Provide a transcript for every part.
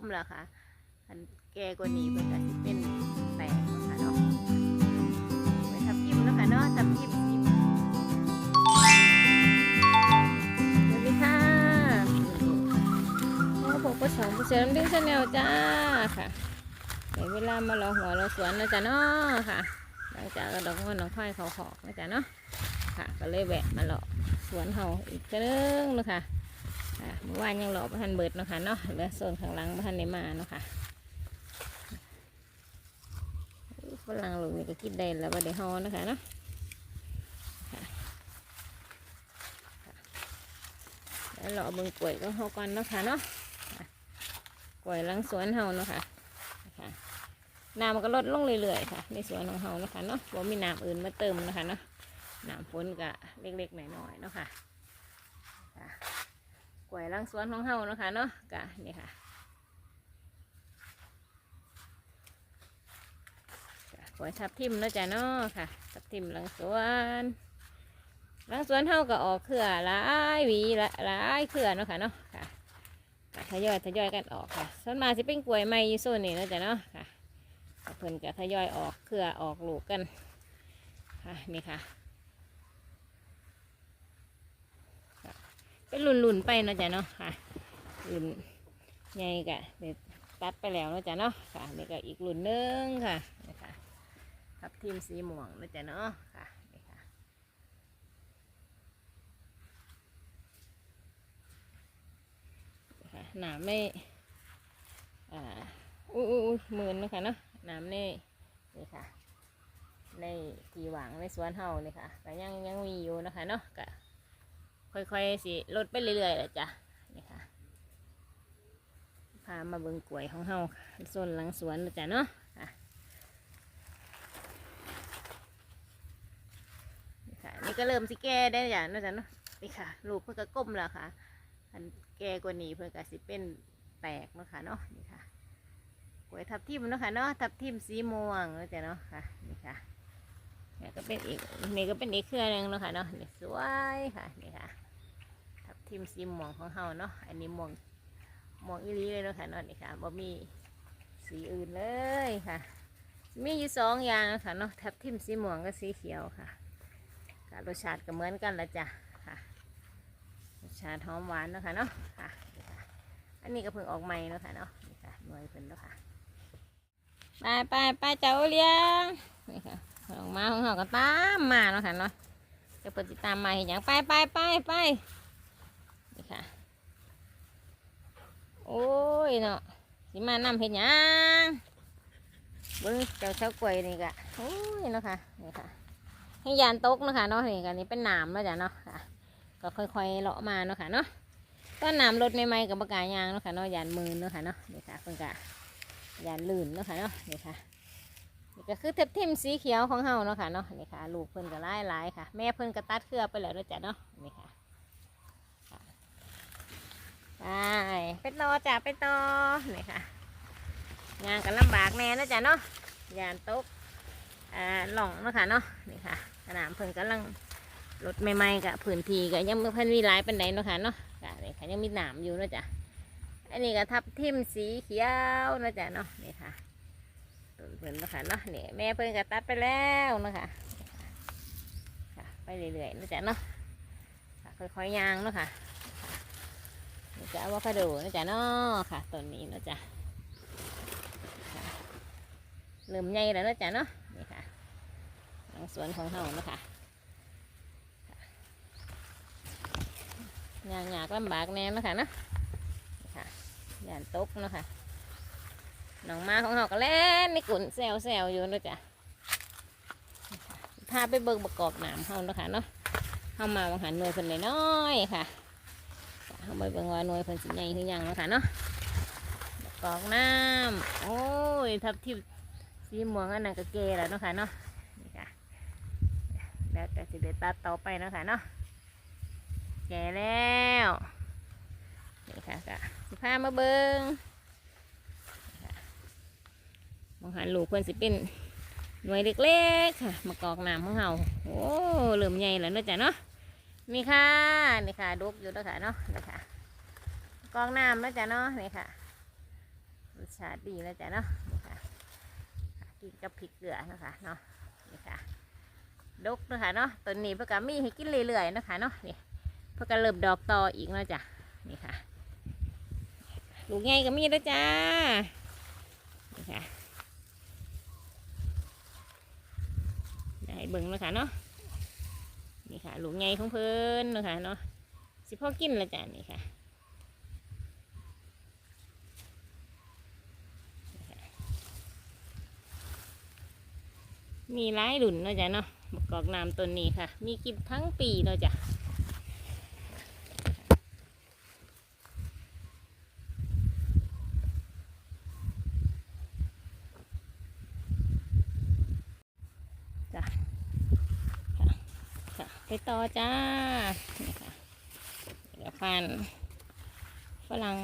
มล้วค่ะอันแก่กว่านี้เพิ่นก็สิเป็นแตกนะค่ะเนาะไว้ทับทิมนะค่ะเนาะทับทิมสีสวัสดีค่ะโอ้ผมก็สองเสริมดิ้งชาแนลจ้าค่ะในเวลามาเราหัวเราสวนนะจ๊ะเนาะค่ะหลังจากกระดอกเงินดอกไฟเขาขอกนะจ๊ะเนาะค่ะ ก็เลยแวะมาเลาะสวนเฮาอีกเทื่อนึงเนาะค่ะค่ะ เมื่อวานยังรอประทันเบิดเนาะค่ะเนาะเหลือโซนข้างหลังประทันได้มาเนาะค่ะฝรั่งลูกนี่ก็กินได้แล้วบ่ได้ฮอนะคะเนาะแล้วรอเบิ่งกล้วยก็เฮาก่อนเนาะค่ะเนาะกล้วยหลังสวนเฮาเนาะค่ะค่ะน้ำมันก็ลดลงเรื่อยๆค่ะในสวนของเฮานะคะเนาะบ่ามีน้ำอื่นมาเติมนะคะเนาะน้ำฝนก็เล็กๆหน้อยๆเนาะค่ะค่ะ วยลังสวนของเฮานะคะเนาะกะนี่ค่ะกล้วยทับทิมเนาะจ้ะเนาะค่ะทับทิมลังสวนลังสวนเฮาก็ออกเครือหลายหวีละหลายเครือเนาะค่ะเนาะค่ะทยอยทยอยกันออกค่ะส่วนมาสิเป็นกล้วยไม้อยู่โซนนี้เนาะจ้ะเนาะค่ะเพิ่นก็ทยอยออกเครือออกลูกกันค่ะนี่ค่ะ เป็นห ลุ่นๆไปเนาะจ้ะเนาะค่ะรุ่นใหญ่กะเดี๋ยวตัดไปแล้วเนาะจ้ะเนาะค่ะนี่ก็อีกรุ่นนึงค่ะนี่ค่ะทับทิมสีม่วงเนาะจ้ะเนาะค่ะนี่ค่ะนี่ค่ะหนามไม่อ่าอุ้ยอุ้ยหมื่นนะคะเนาะหนามนี่นี่ค่ะในที่หวังในสวนเฮานี่ค่ะก็ยังยังมีอยู่นะคะเนาะก็ ค่อยๆสิลดไปเรื่อยๆแหละจ้ะนี่ค่ะพามาเบิ่งกล้วยของเฮาโซนหลังสวนนะจ้ะเนาะนี่ค่ะนี่ก็เริ่มสิแก่ได้จ้ะนะจ้ะเนาะนี่ค่ะลูกเพิ่นก็ก้มแล้วค่ะอันแก่กว่านี้เพิ่นก็สิเป็นแตกนาะค่ะเนาะนี่ค่ะกล้วยทับทิมเนาะค่ะเนาะทับทิมสีม่วงนะจ้ะเนาะค่ะนี่ค่ะนี่ก็เป็นอีกนี่ก็เป็นอีกเครือหนึงเนาะค่ะเนาะนี่สวยค่ะนี่ค่ะ ทับทิมสีม่วงของเฮาเนาะอันนี้ม่วงม่วงอีหลีเลยเนาะค่ะเนาะนี่ค่ะบ่มีสีอื่นเลยค่ะ มีอยู่สองอย่างนะค่ะเนาะทับทิมสีม่วงกับสีเขียวค่ะกรสชาติก็เหมือนกันละจ้ะค่ะรสชาติหอมหวานเนาะค่ะเนาะค่ะ อันนี้ก็เพิ่งออกใหม่เนาะค่ะเนาะนี่ค่ะหน่วยเพิ่นเนาะค่ะไปไปไปเจ้าเลี้ยงนี่ค่ะออกมาของเฮาก็ตามมาเนาะค่ะเนาะจะเปิดติดตามมาเห็นอย่างไปไปไปไป นี่ค่ะ โอ้ยเนาะสิมานำเห็นยังเบิ้งเจ้าเช้ากล้วยนี่กะโอ้ยเนาะค่ะนี่ค่ะให้ยานตกเนาะค่ะเนาะนี่กันนี่เป็นหนามแล้วจ้ะเนาะค่ะก็ค่อยๆเลาะมาเนาะค่ะเนาะต้นหนามรถใหม่ๆกับปากกายางเนาะค่ะเนาะยานมือเนาะค่ะเนาะนี่ค่ะเพิ่งกะยานลื่นเนาะค่ะเนาะนี่ค่ะนี่ก็คือเทปทิมสีเขียวของเฮาเนาะค่ะเนาะนี่ค่ะลูกเพิ่นก็หลายหลายๆค่ะ แม่เพิ่นก็ตัดเครือไปแล้วเนาะจ้ะเนาะนี่ค่ะ ไป ไปต่อจ้ะไปต่อนี่ค่ะงานกันลำบากแน่นะจ๊ะเนาะยานตกอ่าหล่องเนาะค่ะเนาะนี่ค่ะสนามเพิ่นกำลังรถใหม่ๆกับพื้นที่ก็ยังไม่เพิ่นมีหลายปันไดเนาะค่ะเนาะค่ะนี่ค่ะยังมีหนามอยู่เนาะจ๊ะอันนี้ก็ทับทิมสีเขียวเนาะจ๊ะเนาะนี่ค่ะต้นเพิ่นเนาะค่ะเนาะนี่แม่เพิ่นก็ตัดไปแล้วเนาะค่ะไปเรื่อยๆเนาะจ๊ะเนาะค่อยๆย่างเนาะค่ะ จะอะโวคาโดนะจ๊ะเนาะค่ะต้นนี้นะจ๊ะเริ่มใหญ่แล้วนะจ๊ะเนาะนี่ค่ะหลังสวนของเฮานะค่ะยางยากลำบากแน่นะคะเนาะนี่ค่ะยานตกเนาะค่ะน้องมาของเฮาก็เล่นในกุ่นแซวแซวๆอยู่นะจ๊ะพาไปเบิ่งประกอบหนามเฮานะคะเนาะเฮามาบางหันหน่วยเพิ่นน้อยค่ะ เอาไปเบิ่งว่าหน่วยเพิ่นสิใหญ่คือยังนะคะเนาะกรอกน้ำโอ้ยทับทิมสีม่วงอันนั้นก็เกแล้วเนาะค่ะเนาะนี่ค่ะแล้วแต่สิเดตัดต่อไปเนาะค่ะเนาะแก่แล้วนี่ค่ะก็สิพามาเบิ่งนี่ค่ะมองหันลูกเพิ่นสิเป็นหน่วยเล็กๆค่ะมากรอกน้ำของเฮาโอ้เริ่มใหญ่แล้วเนาะจ้ะเนาะนี่ค่ะนี่ค่ะดุกอยู่แล้วค่ะเนาะนี่ค่ะ กองน้ำแล้วจ้ะเนาะนี่ค่ะรสชาติดีแล้วจ้ะเนาะนี่ค่ะกินกับพริกเกลือนะคะเนาะนี่ค่ะดกนะคะเนาะต้นนี้เพื่อกมีให้กินเรื่อยๆนะคะเนาะนี่เพื่อกเริ่มดอกต่ออีกนะจ้ะนี่ค่ะลูกใหญ่ก็มีแล้วจ้านี่ค่ะได้เบิ่งแล้วค่ะเนาะนี่ค่ะลูกใหญ่ของเพิ่นนะคะเนาะสิพ่อกินแล้วจ้ะนี่ค่ะ มีหลายรุ่นเนาะจ้ะเนาะมะกอกน้ำต้นนี้ค่ะ มีกินทั้งปีเนาะจ้ะจ้ะค่ะค่ะไปต่อจ้านี่ค่ะเดี๋ยวฟันฝรั่ง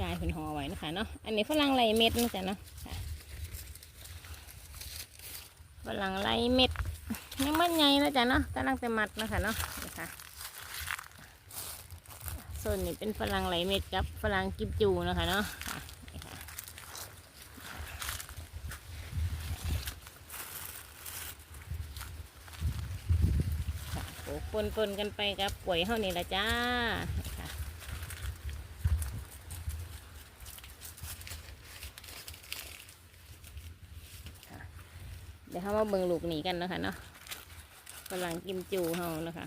ยายเป็นหอไว้นะคะเนาะ อันนี้ฝรั่งไรเม็ดเนาะจ้ะเนาะค่ะ ฝรั่งไรเม็ดยังมันใหญ่นะจ๊ะเนาะกำลังจะมัดนะคะเนาะนี่ค่ะส่วนนี้เป็นฝรั่งไรเม็ดกับฝรั่งกิบจูนะคะเนาะค่ะนี่ค่ะค่ะโอ้ปนปนๆกันไปกับป่วยเท่านี้ละจ้านี่ค่ะ เดี๋ยวเขามาเบิ่งลูกหนีกันนะคะเนาะกำลังกิมจูเฮาเนาะคะ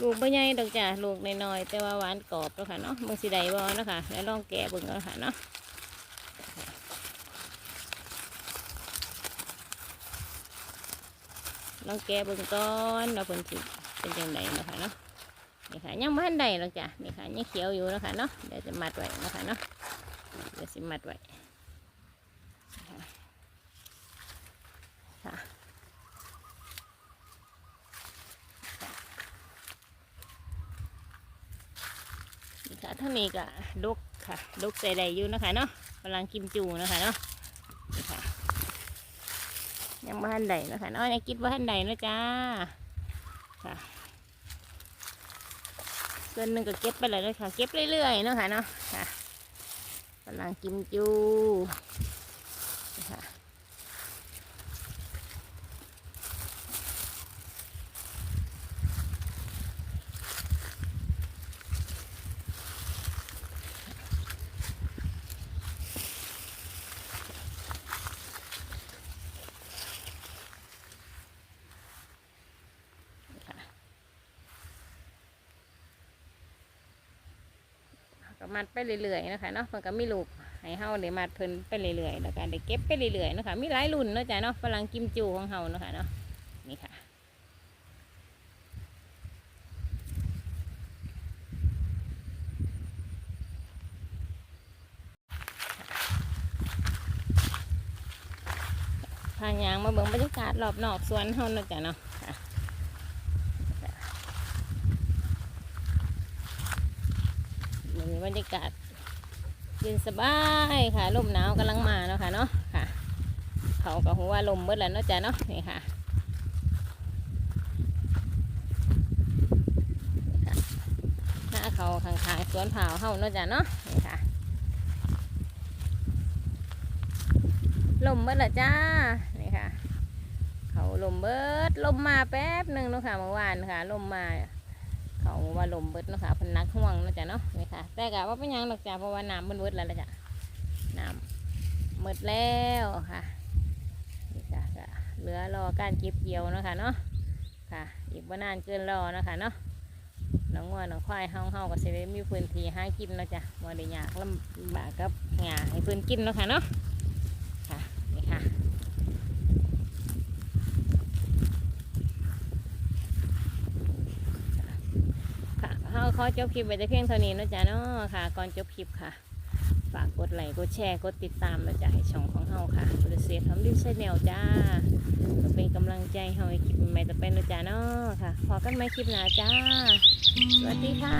ลูกใบใหญ่ดอกจ้ะลูกน้อยๆแต่ว่าหวานกรอบเนาะคะเนาะเบิ่งสีใดบ่นะคะแล้วลองแกะเบิ่งเนาะคะเนาะลองแกะเบิ่งก่อนเราเพิ่นสิเป็นจังไดเนะคะเนาะนี่ค่ะยังไม่ทันใดหรอกจ้ะนี่ค่ะยังเขียวอยู่นะคะเนาะเดี๋ยวจะมัดไว้นะคะเนาะเดี๋ยวสิมัดไว้ ค่ะ นี่ค่ะท่านี้ก็ดกค่ะดกใส่ได้อยู่นะคะเนาะกำลังกิมจูนะคะเนาะนี่ค่ะยังบ้านใดนะคะเนาะยังกินบ้านใดนะจ้าค่ะส่วนหนึ่งก็เก็บไปเลยเลยค่ะ เก็บเรื่อยๆนะคะเนาะค่ะกำลังกิมจูค่ะ ก็มัดไปเรื่อยๆนะคะเนาะเพิ่นก็มีลูกให้เฮาได้มัดเพิ่นไปเรื่อยๆแล้วก็ได้เก็บไปเรื่อยๆนะคะมีหลายรุ่นเนาะจ้ะเนาะฝรั่งกิมจูของเฮาเนาะคะเนาะนี่ค่ะพายางมาเบิ่งบรรยากาศรอบนอกสวนเฮาเนาะจ้ะเนาะค่ะ มี บรรยากาศเย็นสบายค่ะลมหนาวกำลังมาเนาะค่ะเนาะค่ะ เขาก็หัวาลมเบิดแล้วเนาะจ้ะเนาะนี่ค่ะหน้าเขาข้างๆสวนเผาเฮาเนาะจ้ะเนาะนี่ค่ะลมเบิดและจ้านี่ค่ะ เขาลมเบิดลมมาแป๊บหนึ่งเนาะค่ะเมื่อวานค่ะลมมา ว่าลมเบิดเนาะค่ะพันนักห่วงเนาะจ้ะเนาะนี่ค่ะ แต่กะว่าเป็นยังดอกจ้ะเพราะว่าน้ำมันเบิดแล้วละจ้ะน้ำหมดแล้วค่ะนี่ค่ะก็เหลือรอการเก็บเกี่ยวเนาะค่ะเนาะค่ะ อีกว่านานเกินรอเนาะค่ะเนาะน้องงัวน้องควายเฮาเฮาก็สิได้มีพื้นที่หากินเนาะจ้ะบ่ได้ยากลำบากกับหญ้าให้เพิ่นกินเนาะค่ะเนาะค่ะนี่ค่ะ ขอจบคลิปไว้แต่เพียงเท่านี้นะจ๊ะเนาะค่ะ ก่อนจบคลิปค่ะ ฝากกดไลค์กดแชร์กดติดตามนะจ๊ะให้ช่องของเฮาค่ะบริเซทำดิชแนลจ้าเป็นกำลังใจเฮาให้คลิปใหม่จะเป็นนะจ๊ะเนาะค่ะขอกันไม่คลิปหน้าจ้า สวัสดีค่ะ